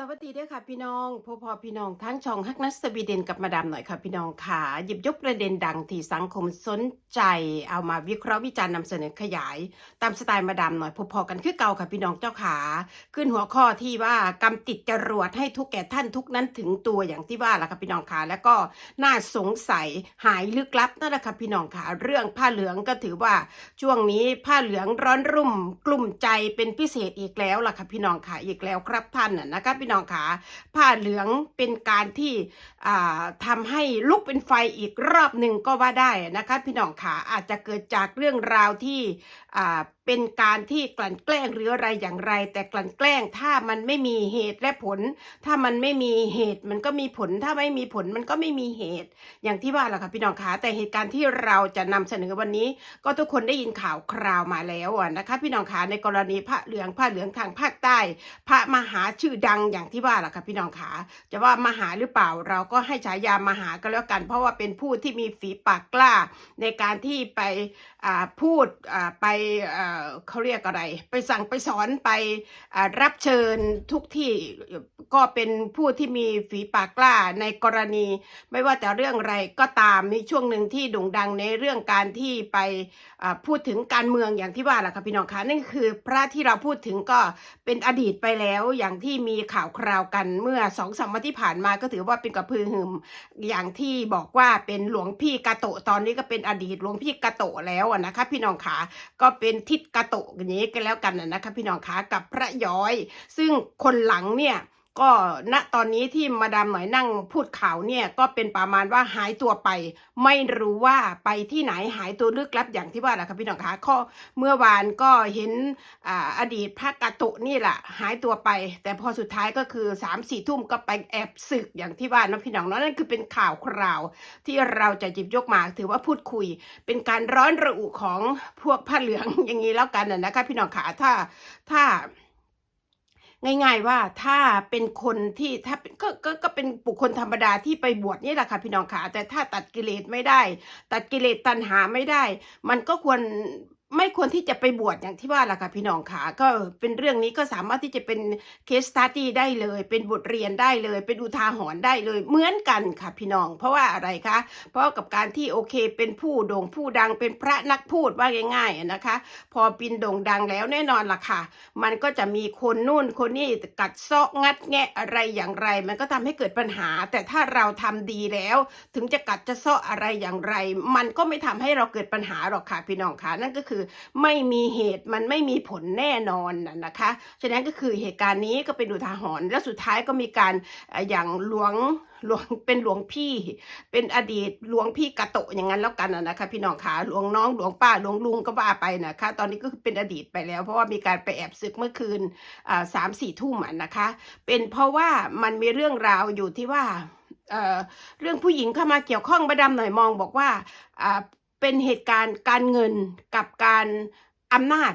สวัสดีด้วยค่ะพี่น้องพอพอพี่น้องทั้งช่องฮักนัสสวีเดนกับมาดามหน่อยค่ะพี่น้องค่ะ หยิบยกประเด็นดังที่สังคมสนใจ เอามาวิเคราะห์วิจารณ์นำเสนอขยาย ตามสไตล์มาดามหน่อยพอๆกันคือเก่าค่ะพี่น้องเจ้าขาขึ้นหัวข้อที่ว่ากำติดจรวดให้ทุกแก่ท่านทุกนั้นถึงตัวอย่างที่ว่าแหละค่ะพี่น้องค่ะแล้วก็น่าสงสัยหายลึกลับนั่นแหละค่ะพี่น้องค่ะ เรื่องผ้าเหลืองก็ถือว่าช่วงนี้ผ้าเหลืองร้อนรุ่มกลุ่มใจเป็นพิเศษอีกแล้วล่ะค่ะพี่น้องค่ะอีกแล้วครับท่านน่ะนะคะพี่น้องค่ะผ้าเหลืองเป็นการที่อ่าทำให้ลุกเป็นไฟอีกรอบหนึ่งก็ว่าได้นะคะพี่น้องค่ะอาจจะเกิดจากเรื่องราวที่เป็นการที่กลั่นแกล้งหรืออะไรอย่างไร แต่กลั่นแกล้งถ้ามันไม่มีเหตุและผล ถ้ามันไม่มีเหตุมันก็มีผล ถ้าไม่มีผลมันก็ไม่มีเหตุ อย่างที่ว่าแหละค่ะพี่น้องค่ะแต่เหตุการณ์ที่เราจะนำเสนอวันนี้ ก็ทุกคนได้ยินข่าวคราวมาแล้วอะนะคะ พี่น้องค่ะในกรณีพระเหลืองผ้าเหลืองทางภาคใต้ พระมหาชื่อดังอย่างที่ว่าแหละค่ะพี่น้องขาจะว่ามหาหรือเปล่าเราก็ให้ฉายามหาก็แล้วกัน เพราะว่าเป็นผู้ที่มีฝีปากกล้า ในการที่ไปพูดไปเขาเรียกอะไร ไปสั่งไปสอนไปรับเชิญทุกที่ก็เป็นผู้ที่มีฝีปากกล้าในกรณี ไม่ว่าแต่เรื่องอะไรก็ตามมีช่วงหนึ่งที่โด่งดังในเรื่องการที่ไปพูดถึงการเมืองอย่างที่ว่าแหละค่ะพี่น้องคะนั่นคือพระที่เราพูดถึงก็เป็นอดีตไปแล้วอย่างที่มีข่าวคราวกันเมื่อสองสามวันที่ผ่านมาก็ถือว่าเป็นกระพือหึมอย่างที่บอกว่าเป็นหลวงพี่กาโตตอนนี้ก็เป็นอดีตหลวงพี่กาโตแล้วอะนะคะ พี่น้องขาก็เป็นทิศกาโตอย่างนี้กันแล้วกันนะนะคะ พี่น้องขากับพระย้อย ซึ่งคนหลังเนี่ย ก็ณตอนนี้ที่มาดามหน่อยนั่งพูดข่าวเนี่ยก็เป็นประมาณว่าหายตัวไป ไม่รู้ว่าไปที่ไหนหายตัวลึกลับอย่างที่ว่าแหละค่ะพี่น้องคะข้อเมื่อวานก็เห็นออดีตพระกาโตะนี่แหละหายตัวไป แต่พอสุดท้ายก็คือ3ามสี่ทุ่มก็ไปแอบศึกอย่างที่ว่านะพี่น้องเนาะนั่นคือเป็นข่าวคราว ที่เราจะหยิบยกมาถือว่าพูดคุย เป็นการร้อนระอุของพวกผ้าเหลืองอย่างนี้แล้วกันนะนะคะพี่น้องขาถ้าถ้า ง่าย ๆ ว่าถ้าเป็นคนที่ถ้าก็ก็ก็เป็นบุคคลธรรมดาที่ไปบวชนี่แหละค่ะพี่น้องขาแต่ถ้าตัดกิเลสไม่ได้ ตัดกิเลสตัณหาไม่ได้ มันก็ควร ไม่ควรที่จะไปบวชอย่างที่ว่าล่ะค่ะพี่น้องขาก็เป็นเรื่องนี้ก็สามารถที่จะเป็นเคสตัดดี้ได้เลย เป็นบทเรียนได้เลย เป็นอุทาหรณ์ได้เลยเหมือนกันค่ะพี่น้อง เพราะว่าอะไรคะเพราะกับการที่โอเคเป็นผู้โด่งผู้ดังเป็นพระนักพูดว่าง่าย ๆนะคะ พอปินโด่งดังแล้วแน่นอนล่ะค่ะ มันก็จะมีคนนู่นคนนี่กัดเซาะงัดแงะอะไรอย่างไร มันก็ทำให้เกิดปัญหา แต่ถ้าเราทำดีแล้ว ถึงจะกัดจะเซาะอะไรอย่างไร มันก็ไม่ทำให้เราเกิดปัญหาหรอกค่ะพี่น้องค่ะนั่นก็คือไม่มีเหตุมันไม่มีผลแน่นอนนะคะฉะนั้นก็คือเหตุการณ์นี้ก็เป็นอุทาหรณ์แล้วสุดท้ายก็มีการอย่างหลวงหลวงเป็นหลวงพี่ เป็นอดีตหลวงพี่กะโตะอย่างนั้นแล้วกันนะคะพี่น้องขาหลวงน้องหลวงป้าหลวงลุงก็ว่าไปนะคะ ตอนนี้ก็คือเป็นอดีตไปแล้ว เพราะว่ามีการไปแอบศึกเมื่อคืนสามสี่ทุ่มนะคะ เป็นเพราะว่ามันมีเรื่องราวอยู่ที่ว่าเเรื่องผู้หญิงเข้ามาเกี่ยวข้องประดำหน่อยมองบอกว่า เป็นเหตุการณ์การเงินกับการอำนาจ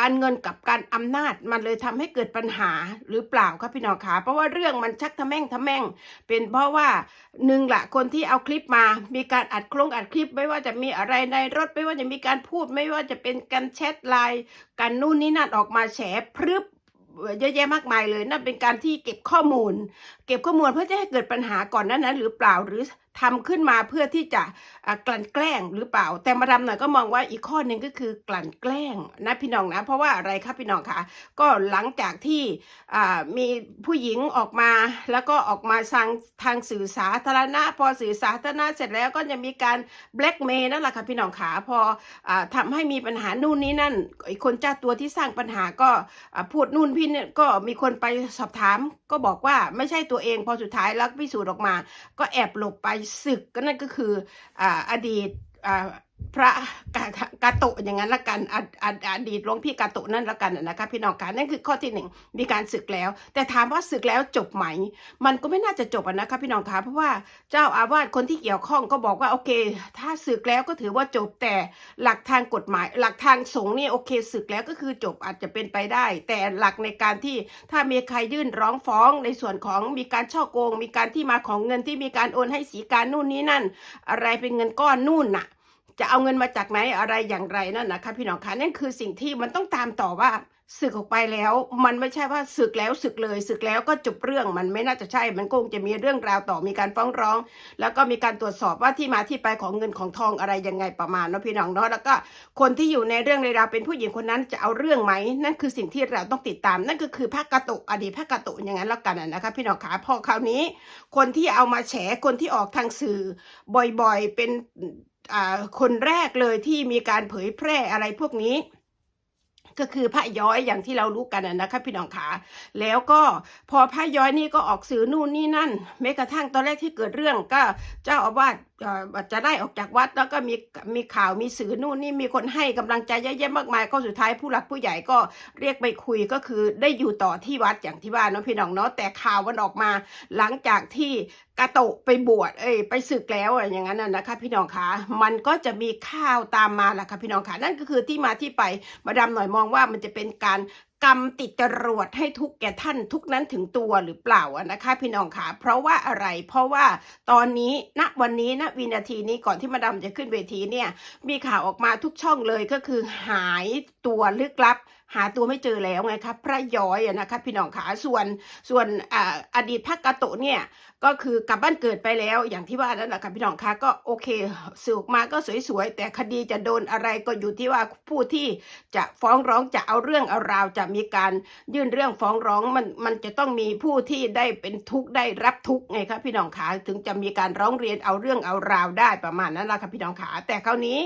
การเงินกับการอำนาจมันเลยทำให้เกิดปัญหาหรือเปล่าครับพี่น้องคะเพราะว่าเรื่องมันชักทะแม่งทะแม่ง เป็นเพราะว่าหนึ่งละคนที่เอาคลิปมา มีการอัดโครงอัดคลิป ไม่ว่าจะมีอะไรในรถไม่ว่าจะมีการพูด ไม่ว่าจะเป็นการแชทไลน์การนู่นนี่นั่นออกมาแฉพรึบเยอะแยะมากมายเลยนั่นเป็นการที่เก็บข้อมูล เก็บข้อมูลเพื่อจะให้เกิดปัญหาก่อนนั้นนั้นหรือเปล่าหรือ ทำขึ้นมาเพื่อที่จะกลั่นแกล้งหรือเปล่า แต่มาดามหน่อยก็มองว่าอีกข้อหนึ่งก็คือกลั่นแกล้งนะพี่น้องนะ เพราะว่าอะไรครับพี่น้องคะก็หลังจากที่มีผู้หญิงออกมาแล้วก็ออกมาทางทางสื่อสาธารณะ พอสื่อสาธารณะเสร็จแล้วก็จะมีการแบล็กเมย์นั่นแหละค่ะพี่น้องขาพออาทำให้มีปัญหานู่นนี่นั่นไอ้คนเจ้าตัวที่สร้างปัญหาก็พูดนู่นพี่เนี่ยก็มีคนไปสอบถาม ก็บอกว่าไม่ใช่ตัวเองพอสุดท้ายแล้วพิสูจน์ออกมา ก็แอบหลบไปศึกก็นั่นก็คือออดีตอ พระกากาโตะอย่างนั้นละกันอออดีตหลวงพี่กาโตะนั่นละกันนะคะพี่น้องคะนั่นคือข้อที่หนึ่งมีการศึกแล้ว แต่ถามว่าศึกแล้วจบไหม มันก็ไม่น่าจะจบอะนะคะพี่น้องคะเพราะว่าเจ้าอาวาสคนที่เกี่ยวข้องก็บอกว่าโอเค ถ้าศึกแล้วก็ถือว่าจบแต่หลักทางกฎหมาย หลักทางสงฆ์นี่โอเคศึกแล้วก็คือจบอาจจะเป็นไปได้ แต่หลักในการที่ถ้ามีใครยื่นร้องฟ้องในส่วนของมีการช่อโกง มีการที่มาของเงินที่มีการโอนให้สีการนู่นนี่นั่น อะไรเป็นเงินก้อนนู่นน่ะ จะเอาเงินมาจากไหนอะไรอย่างไรนั่นนะคะพี่น้องคะนั่นคือสิ่งที่มันต้องตามต่อว่าศึกออกไปแล้ว มันไม่ใช่ว่าศึกแล้วศึกเลยศึกแล้วก็จบเรื่องมันไม่น่าจะใช่ มันคงจะมีเรื่องราวต่อมีการฟ้องร้อง แล้วก็มีการตรวจสอบว่าที่มาที่ไปของเงินของทองอะไรยังไงประมาณเนาะพี่น้องเนาะแล้วก็คนที่อยู่ในเรื่องในราวเป็นผู้หญิงคนนั้นจะเอาเรื่องไหมนั่นคือสิ่งที่เราต้องติดตาม นั่นก็คือพระกาโตะอดีตพระกาโตะอย่างนั้นแล้วกันนะคะพี่น้องขาพอคราวนี้ คนที่เอามาแฉคนที่ออกทางสื่อบ่อยๆ เป็น คนแรกเลยที่มีการเผยแพร่อะไรพวกนี้ ก็คือพระย้อยอย่างที่เรารู้กันนะคะพี่น้องขาแล้วก็พอพระย้อยนี่ก็ออกสื่อนู่นนี่นั่นแม้กระทั่งตอนแรกที่เกิดเรื่องก็เจ้าอาวาสจะได้ออกจากวัดแล้วก็มีมีข่าวมีสื่อนู่นนี่มีคนให้กำลังใจเยอะแยะมากมายก็สุดท้ายผู้หลักผู้ใหญ่ก็เรียกไปคุยก็คือได้อยู่ต่อที่วัดอย่างที่ว่าเนาะพี่น้องเนาะแต่ข่าวมันออกมาหลังจากที่กาโตะไปบวชเอ้ยไปศึกแล้วอะไรอย่างนั้นนะคะ พี่น้องคะมันก็จะมีข่าวตามมาแหละค่ะพี่น้องคะนั่นก็คือที่มาที่ไปมาดามหน่อยมองว่ามันจะเป็นการ กรรมติดจรวดให้ทุกแก่ท่านทุกนั้นถึงตัวหรือเปล่านะคะพี่น้องคะเพราะว่าอะไรเพราะว่าตอนนี้ณวันนี้ณวินาทีนี้ก่อนที่มาดามจะขึ้นเวทีเนี่ยมีข่าวออกมาทุกช่องเลยก็คือหายตัวลึกลับ หาตัวไม่เจอแล้วไงครับพระย้อยอะนะคะพี่น้องขาส่วนส่วนออดีตพระกาโตะเนี่ยก็คือกลับบ้านเกิดไปแล้วอย่างที่ว่านั่นแหละค่ะพี่น้องคะก็โอเคสืบมาก็สวยๆแต่คดีจะโดนอะไรก็อยู่ที่ว่าผู้ที่จะฟ้องร้องจะเอาเรื่องเอาราวจะมีการยื่นเรื่องฟ้องร้องมันมันจะต้องมีผู้ที่ได้เป็นทุกข์ได้รับทุกข์ไงครับพี่น้องขาถึงจะมีการร้องเรียนเอาเรื่องเอาราวได้ประมาณนั้นแหละค่ะพี่น้องขาแต่คราวนี้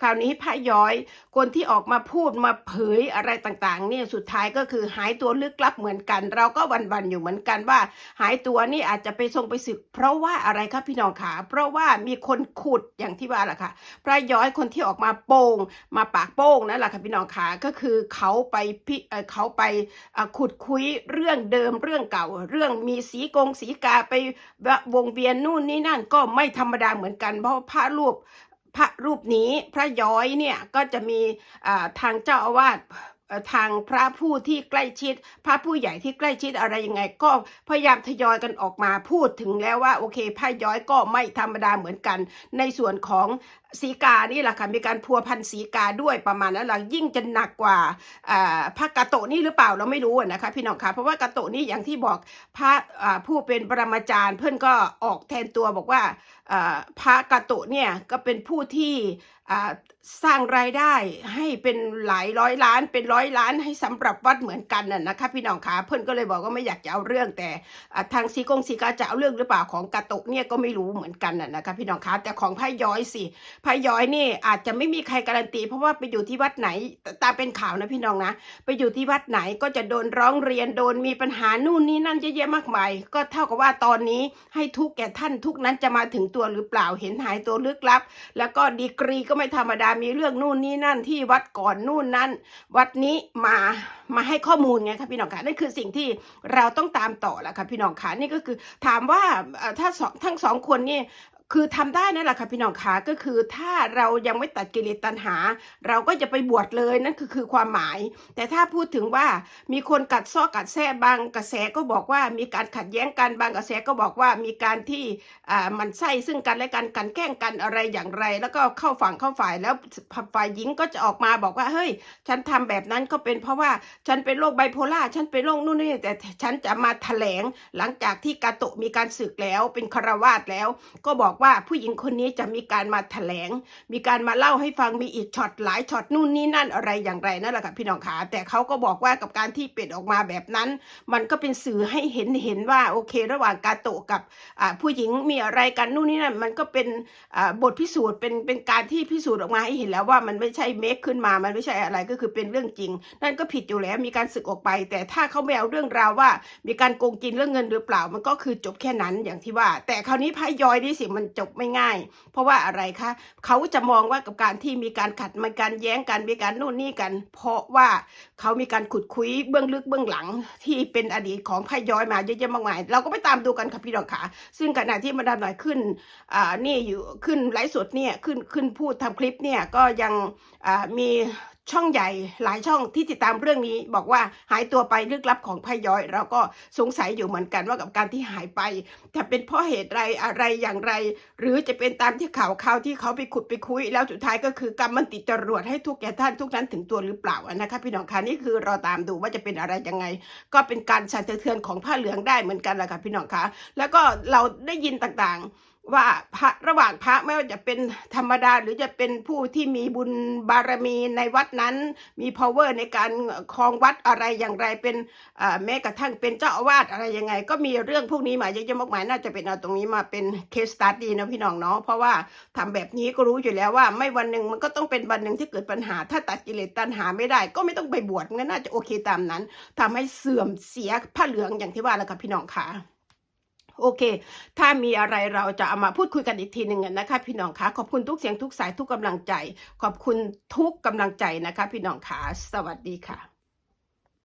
คราวนี้พระย้อยคนที่ออกมาพูดมาเผยอะไรต่างๆนี่สุดท้ายก็คือหายตัวลึกลับเหมือนกัน เราก็วันๆอยู่เหมือนกันว่า หายตัวนี่อาจจะไปทรงไปศึก เพราะว่าอะไรครับพี่น้องขาเพราะว่ามีคนขุดอย่างที่ว่าแหละค่ะ พระย้อยคนที่ออกมาโป้งมาปากโป้งนั่นแหละค่ะพี่น้องขาก็คือเขาไปพิเอ่เขาไปขุดคุยเรื่องเดิมเรื่องเก่า เรื่องมีสีกงสีกาไปวงเวียนนู่นนี่นั่นก็ไม่ธรรมดาเหมือนกัน เพราะพระรูปพระรูปนี้พระย้อยเนี่ยก็จะมีทางเจ้าอาวาส ทางพระผู้ที่ใกล้ชิด พระผู้ใหญ่ที่ใกล้ชิดอะไรยังไง ก็พยายามทยอยกันออกมาพูดถึงแล้วว่าโอเคพระย้อยก็ไม่ธรรมดาเหมือนกัน ในส่วนของสีกานี่แหละค่ะมีการพัวพันสีกาด้วยประมาณนั้นหละยิ่งจะหนักกว่าพระกาโตนี่หรือเปล่าเราไม่รู้นะคะพี่น้องคะเพราะว่ากาโตนี่อย่างที่บอกพระผู้เป็นปรมาจารย์ เพื่อนก็ออกแทนตัวบอกว่าพระกาโตเนี่ยก็เป็นผู้ที่ สร้างรายได้ให้เป็นหลายร้อยล้านเป็นร้อยล้านให้สำหรับวัดเหมือนกันน่ะนะคะพี่น้องคะเพื่อนก็เลยบอกว่าไม่อยากจะเอาเรื่องแต่ทางซีกงซีกาจะเอาเรื่องหรือเปล่าของกาโตะเนี่ยก็ไม่รู้เหมือนกันน่ะนะคะพี่น้องคะแต่ของพระย้อยสิพระย้อยนี่อาจจะไม่มีใครการันตี เพราะว่าไปอยู่ที่วัดไหนตามเป็นข่าวนะพี่น้องนะไปอยู่ที่วัดไหนก็จะโดนร้องเรียนโดนมีปัญหานู่นนี่นั่นเยอะแยะมากมายก็เท่ากับว่าตอนนี้ให้ทุกแก่ท่านทุกนั้นจะมาถึงตัวหรือเปล่าเห็นหายตัวลึกลับ แล้วก็ดีกรีก็ไม่ธรรมดามีเรื่องนู่นนี่นั่นที่วัดก่อนนู่นนั่น วัดนี้มามาให้ข้อมูลไงคะพี่น้องคะนั่นคือสิ่งที่เราต้องตามต่อแหละค่ะพี่น้องคะนี่ก็คือถามว่าถ้าสองทั้งสองคนนี่ คือทำได้นั่นแหละค่ะพี่น้องคะก็คือถ้าเรายังไม่ตัดกิเลสตัณหา เราก็จะไปบวชเลยนั่นคือคือความหมาย แต่ถ้าพูดถึงว่ามีคนกัดซ้อกัดแซ่บางกระแสก็บอกว่ามีการขัดแย้งกันบางกระแสก็บอกว่ามีการที่อ่ามันไส้ซึ่งกันและกันกันแกล้งกันอะไรอย่างไร แล้วก็เข้าฝั่งเข้าฝ่ายแล้วฝ่ายหญิงก็จะออกมาบอกว่าเฮ้ย ฉันทำแบบนั้นก็เป็นเพราะว่าฉันเป็นโรคไบโพล่าฉันเป็นโรคนู่นนี่แต่ฉันจะมาแถลงหลังจากที่กาโตะมีการศึกแล้วเป็นคารวาสแล้วก็บอกว่าผู้หญิงคนนี้จะมีการมาแถลง มีการมาเล่าให้ฟังมีอีกช็อตหลายช็อตนู่นนี่นั่นอะไรอย่างไรนั่นแหละค่ะพี่น้องขาแต่เขาก็บอกว่ากับการที่เป็ดออกมาแบบนั้น มันก็เป็นสื่อให้เห็นเห็นว่าโอเค ระหว่างกาโตะกับผู้หญิงมีอะไรกันนู่นนี่นั่นมันก็เป็นบทพิสูจน์เป็นเป็นการที่พิสูจน์ออกมาให้เห็นแล้วว่ามันไม่ใช่เมคขึ้นมา มันไม่ใช่อะไรก็คือเป็นเรื่องจริง นั่นก็ผิดอยู่แล้วมีการสึกออกไป แต่ถ้าเขาไม่เอาเรื่องราวว่า มีการโกงกินเรื่องเงินหรือเปล่ามันก็คือจบแค่นั้นอย่างที่ว่า แต่คราวนี้พายอยนี่สิมันจบไม่ง่าย เพราะว่าอะไรคะเขาจะมองว่ากับการที่มีการขัดมีการแย้งกันมีการนู่นนี่กัน เพราะว่าเขามีการขุดคุยเบื้องลึกเบื้องหลังที่เป็นอดีตของพายอยมาเยอะแยะมากมายเราก็ไปตามดูกันค่ะพี่ดอกขาซึ่งขณะที่มาดามหน่อยขึ้นอ่านี่อยู่ขึ้นไลฟ์สดเนี่ยขึ้นขึ้นพูดทำคลิปเนี่ยก็ยังอ่ามี ช่องใหญ่หลายช่องที่ติดตามเรื่องนี้ บอกว่าหายตัวไปลึกลับของพย้อย เราก็สงสัยอยู่เหมือนกันว่ากับการที่หายไปจะเป็นเพราะเหตุไรอะไรอย่างไร หรือจะเป็นตามที่ข่าวข่าวที่เขาไปขุดไปคุย แล้วสุดท้ายก็คือกรรมมันติดจรวดให้ทุกแก่ท่านทุกนั้นถึงตัวหรือเปล่านะคะพี่น้องคะนี่คือเราตามดูว่าจะเป็นอะไรยังไง ก็เป็นการสั่นสะเทือนของผ้าเหลืองได้เหมือนกันแหละค่ะพี่น้องคะแล้วก็เราได้ยินต่างๆ ว่าพระระหว่างพระไม่ว่าจะเป็นธรรมดาหรือจะเป็นผู้ที่มีบุญบารมีในวัดนั้น มี power ในการครองวัดอะไรอย่างไรเป็นแม้กระทั่งเป็นเจ้าอาวาสอะไรยังไง ก็มีเรื่องพวกนี้มาเยอะแยะมากมายน่าจะเป็นเอาตรงนี้มาเป็น case study นะพี่น้องเนาะเพราะว่าทำแบบนี้ก็รู้อยู่แล้วว่า ไม่วันหนึ่งมันก็ต้องเป็นวันหนึ่งที่เกิดปัญหา ถ้าตัดกิเลสตัณหาไม่ได้ ก็ไม่ต้องไปบวชงั้นน่าจะโอเคตามนั้นทำให้เสื่อมเสียผ้าเหลืองอย่างที่ว่าแล้วค่ะพี่น้องค่ะ โอเค ถ้ามีอะไรเราจะเอามาพูดคุยกันอีกทีหนึ่งนะคะ พี่น้องคะขอบคุณทุกเสียงทุกสายทุกกำลังใจ ขอบคุณทุกกำลังใจนะคะ พี่น้องคะสวัสดีค่ะ